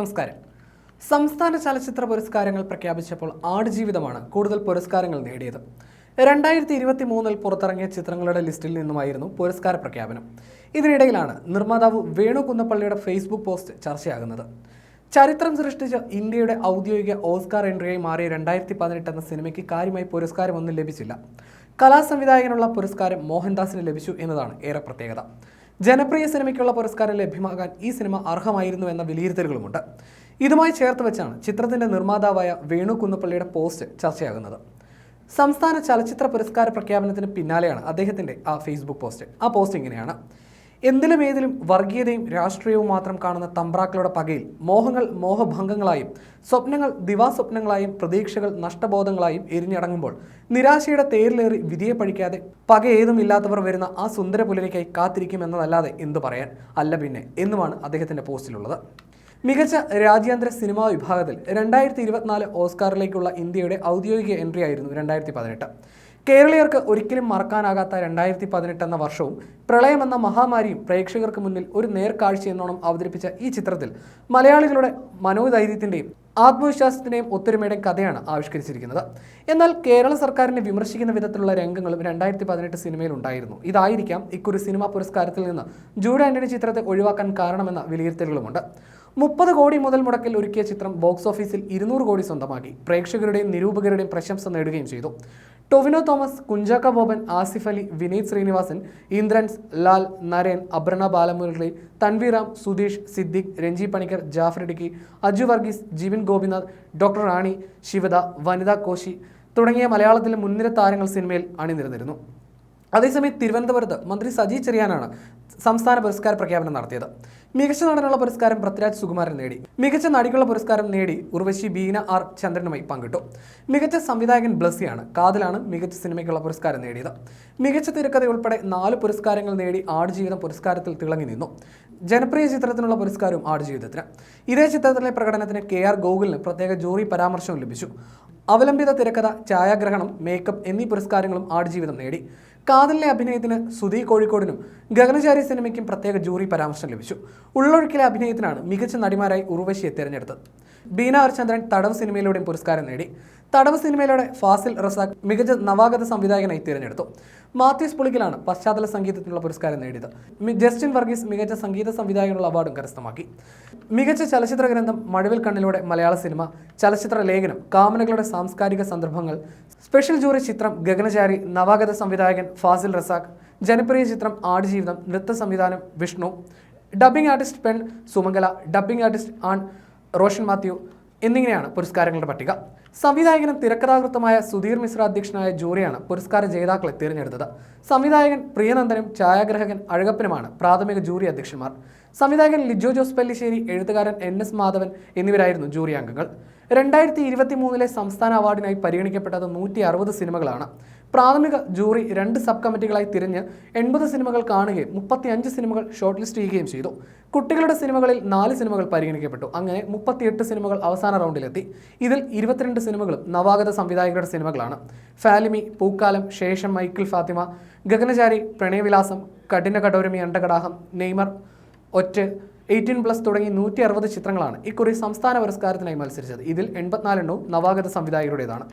നമസ്കാരം. സംസ്ഥാന ചലച്ചിത്ര പുരസ്കാരങ്ങൾ പ്രഖ്യാപിച്ചപ്പോൾ ആടുജീവിതമാണ് കൂടുതൽ പുരസ്കാരങ്ങൾ നേടിയത്. രണ്ടായിരത്തി ഇരുപത്തി മൂന്നിൽ പുറത്തിറങ്ങിയ ചിത്രങ്ങളുടെ ലിസ്റ്റിൽ നിന്നുമായിരുന്നു പുരസ്കാര പ്രഖ്യാപനം. ഇതിനിടയിലാണ് നിർമ്മാതാവ് വേണു കുന്നപ്പള്ളിയുടെ ഫേസ്ബുക്ക് പോസ്റ്റ് ചർച്ചയാകുന്നത്. ചരിത്രം സൃഷ്ടിച്ച ഇന്ത്യയുടെ ഔദ്യോഗിക ഓസ്കാർ എൻട്രിയായി മാറിയ രണ്ടായിരത്തി പതിനെട്ട് എന്ന സിനിമയ്ക്ക് കാര്യമായി പുരസ്കാരമൊന്നും ലഭിച്ചില്ല. കലാസംവിധായകനുള്ള പുരസ്കാരം മോഹൻദാസിന് ലഭിച്ചു എന്നതാണ് ഏറെ പ്രത്യേകത. ജനപ്രിയ സിനിമയ്ക്കുള്ള പുരസ്കാരം ലഭ്യമാകാൻ ഈ സിനിമ അർഹമായിരുന്നു എന്ന വിലയിരുത്തലുകളുമുണ്ട്. ഇതുമായി ചേർത്ത് വെച്ചാണ് ചിത്രത്തിന്റെ നിർമ്മാതാവായ വേണു കുന്നപ്പള്ളിയുടെ പോസ്റ്റ് ചർച്ചയാകുന്നത്. സംസ്ഥാന ചലച്ചിത്ര പുരസ്കാര പ്രഖ്യാപനത്തിന് പിന്നാലെയാണ് അദ്ദേഹത്തിന്റെ ആ ഫേസ്ബുക്ക് പോസ്റ്റ്. ആ പോസ്റ്റ് ഇങ്ങനെയാണ്. എന്തിലും ഏതിലും വർഗീയതയും രാഷ്ട്രീയവും മാത്രം കാണുന്ന തമ്പ്രാക്കളുടെ പകയിൽ മോഹങ്ങൾ മോഹഭംഗങ്ങളായും സ്വപ്നങ്ങൾ ദിവാസ്വപ്നങ്ങളായും പ്രതീക്ഷകൾ നഷ്ടബോധങ്ങളായും എരിഞ്ഞടങ്ങുമ്പോൾ നിരാശയുടെ തേരിലേറി വിധിയെ പഴിക്കാതെ പക ഏതും ഇല്ലാത്തവർ വരുന്ന ആ സുന്ദര പുലരിക്കായി കാത്തിരിക്കുമെന്നതല്ലാതെ എന്തു പറയാൻ അല്ല പിന്നെ എന്നുമാണ് അദ്ദേഹത്തിന്റെ പോസ്റ്റിലുള്ളത്. മികച്ച രാജ്യാന്തര സിനിമാ വിഭാഗത്തിൽ രണ്ടായിരത്തി ഇരുപത്തിനാല് ഓസ്കാറിലേക്കുള്ള ഇന്ത്യയുടെ ഔദ്യോഗിക എൻട്രി ആയിരുന്നു രണ്ടായിരത്തി പതിനെട്ട്. കേരളീയർക്ക് ഒരിക്കലും മറക്കാനാകാത്ത രണ്ടായിരത്തി പതിനെട്ട് എന്ന വർഷവും പ്രളയം എന്ന മഹാമാരിയും പ്രേക്ഷകർക്ക് മുന്നിൽ ഒരു നേർക്കാഴ്ച എന്നോണം അവതരിപ്പിച്ച ഈ ചിത്രത്തിൽ മലയാളികളുടെ മനോധൈര്യത്തിന്റെയും ആത്മവിശ്വാസത്തിന്റെയും ഒത്തൊരുമയുടെയും കഥയാണ് ആവിഷ്കരിച്ചിരിക്കുന്നത്. എന്നാൽ കേരള സർക്കാരിനെ വിമർശിക്കുന്ന വിധത്തിലുള്ള രംഗങ്ങളും രണ്ടായിരത്തി പതിനെട്ട് സിനിമയിൽ ഉണ്ടായിരുന്നു. ഇതായിരിക്കാം ഇക്കുറി സിനിമാ പുരസ്കാരത്തിൽ നിന്ന് ജൂഡ് ആന്റണി ചിത്രത്തെ ഒഴിവാക്കാൻ കാരണമെന്ന വിലയിരുത്തലുകളുമുണ്ട്. മുപ്പത് കോടി മുതൽ മുടക്കിൽ ഒരുക്കിയ ചിത്രം ബോക്സ് ഓഫീസിൽ ഇരുന്നൂറ് കോടി സ്വന്തമാക്കി. പ്രേക്ഷകരുടെയും നിരൂപകരുടെയും പ്രശംസ നേടുകയും ചെയ്തു. ടൊവിനോ തോമസ് കുഞ്ചാക്ക ബോബൻ ആസിഫ് അലി വിനീത് ശ്രീനിവാസൻ ഇന്ദ്രൻസ് ലാൽ നരേൻ അബ്രണ ബാലമുരളി തൻവീറാം സുധീഷ് സിദ്ദിഖ് രഞ്ജി പണിക്കർ ജാഫർ ഇടുക്കി അജു വർഗീസ് ജീവൻ ഗോപിനാഥ് ഡോക്ടർ റാണി ശിവദ വനിതാ കോശി തുടങ്ങിയ മലയാളത്തിലെ മുൻനിര താരങ്ങൾ സിനിമയിൽ അണിനിരന്നിരുന്നു. അതേസമയം തിരുവനന്തപുരത്ത് മന്ത്രി സജി ചെറിയാനാണ് സംസ്ഥാന പുരസ്കാര പ്രഖ്യാപനം നടത്തിയത്. മികച്ച നടനുള്ള പുരസ്കാരം പൃഥ്വിരാജ് സുകുമാരൻ നേടി. മികച്ച നടിക്കുള്ള പുരസ്കാരം നേടി ഉർവശി ബീന ആർ ചന്ദ്രനുമായി പങ്കിട്ടു. മികച്ച സംവിധായകൻ ബ്ലസ്സിയാണ് കാതലാണ് മികച്ച സിനിമയ്ക്കുള്ള പുരസ്കാരം നേടിയത്. മികച്ച തിരക്കഥ ഉൾപ്പെടെ നാല് പുരസ്കാരങ്ങൾ നേടി ആടുജീവിതം പുരസ്കാരത്തിൽ തിളങ്ങി നിന്നു. ജനപ്രിയ ചിത്രത്തിനുള്ള പുരസ്കാരവും ആടുജീവിതത്തിന് ഇതേ ചിത്രത്തിലെ പ്രകടനത്തിന് കെ ആർ ഗോകുലിന് പ്രത്യേക ജൂറി പരാമർശവും ലഭിച്ചു. അവലംബിത തിരക്കഥ ഛായാഗ്രഹണം മേക്കപ്പ് എന്നീ പുരസ്കാരങ്ങളും ആടുജീവിതം നേടി. കാതലിലെ അഭിനയത്തിന് സുധി കോഴിക്കോടിനും ഗഗനചാരി സിനിമയ്ക്കും പ്രത്യേക ജൂറി പരാമർശം ലഭിച്ചു. ഉള്ളൊഴുക്കിലെ അഭിനയത്തിനാണ് മികച്ച നടിമാരായി ഉർവശിയെ തിരഞ്ഞെടുത്തത്. ബീന ഹരിചന്ദ്രൻ തടവ് സിനിമയിലൂടെയും പുരസ്കാരം നേടി. തടവ് സിനിമയിലൂടെ ഫാസിൽ റസാഖ് മികച്ച നവാഗത സംവിധായകനായി തിരഞ്ഞെടുത്തു. മാത്യൂസ് പുളിക്കലാണ് പശ്ചാത്തല സംഗീതത്തിനുള്ള പുരസ്കാരം നേടിയത്. ജസ്റ്റിൻ വർഗീസ് മികച്ച സംഗീത സംവിധായകനുള്ള അവാർഡും കരസ്ഥമാക്കി. മികച്ച ചലച്ചിത്ര ഗ്രന്ഥം മഴവിൽ കണ്ണിലൂടെ മലയാള സിനിമ ചലച്ചിത്ര ലേഖനം കാമനകളുടെ സാംസ്കാരിക സന്ദർഭങ്ങൾ സ്പെഷ്യൽ ജൂറി ചിത്രം ഗഗനചാരി നവാഗത സംവിധായകൻ ഫാസിൽ റസാഖ് ജനപ്രിയ ചിത്രം ആടുജീവിതം നൃത്ത സംവിധാനം വിഷ്ണു ഡബ്ബിംഗ് ആർട്ടിസ്റ്റ് പെൺ സുമംഗല ഡബ്ബിംഗ് ആർട്ടിസ്റ്റ് ആൺ റോഷൻ മാത്യു എന്നിങ്ങനെയാണ് പുരസ്കാരങ്ങളുടെ പട്ടിക. സംവിധായകനും തിരക്കഥാകൃത്തുമായ സുധീർ മിശ്ര അധ്യക്ഷനായ ജൂറിയാണ് പുരസ്കാര ജേതാക്കളെ തിരഞ്ഞെടുത്തത്. സംവിധായകൻ പ്രിയനന്ദനും ഛായാഗ്രഹകൻ അഴകപ്പനുമാണ് പ്രാഥമിക ജൂറി അധ്യക്ഷന്മാർ. സംവിധായകൻ ലിജോ ജോസ് പല്ലിശ്ശേരി എഴുത്തുകാരൻ എൻ എസ് മാധവൻ എന്നിവരായിരുന്നു ജൂറി അംഗങ്ങൾ. രണ്ടായിരത്തി ഇരുപത്തി മൂന്നിലെ സംസ്ഥാന അവാർഡിനായി പരിഗണിക്കപ്പെട്ടത് നൂറ്റി അറുപത് സിനിമകളാണ്. പ്രാഥമിക ജൂറി രണ്ട് സബ് കമ്മിറ്റികളായി തിരിഞ്ഞ് എൺപത് സിനിമകൾ കാണുകയും മുപ്പത്തി അഞ്ച് സിനിമകൾ ഷോർട്ട് ലിസ്റ്റ് ചെയ്യുകയും ചെയ്തു. കുട്ടികളുടെ സിനിമകളിൽ നാല് സിനിമകൾ പരിഗണിക്കപ്പെട്ടു. അങ്ങനെ മുപ്പത്തിയെട്ട് സിനിമകൾ അവസാന റൗണ്ടിലെത്തി. ഇതിൽ ഇരുപത്തിരണ്ട് സിനിമകളും നവാഗത സംവിധായകരുടെ സിനിമകളാണ്. ഫാലിമി പൂക്കാലം ശേഷം Michael Fathima Gaganachari Pranayavilasam Kadina Kadoramee Andakadaham Neymar Otta eighteen plus തുടങ്ങി നൂറ്റി അറുപത് ചിത്രങ്ങളാണ് ഇക്കുറി സംസ്ഥാന പുരസ്കാരത്തിനായി മത്സരിച്ചത്. ഇതിൽ എൺപത്തിനാലെണ്ണവും നവാഗത സംവിധായകരുടേതാണ്.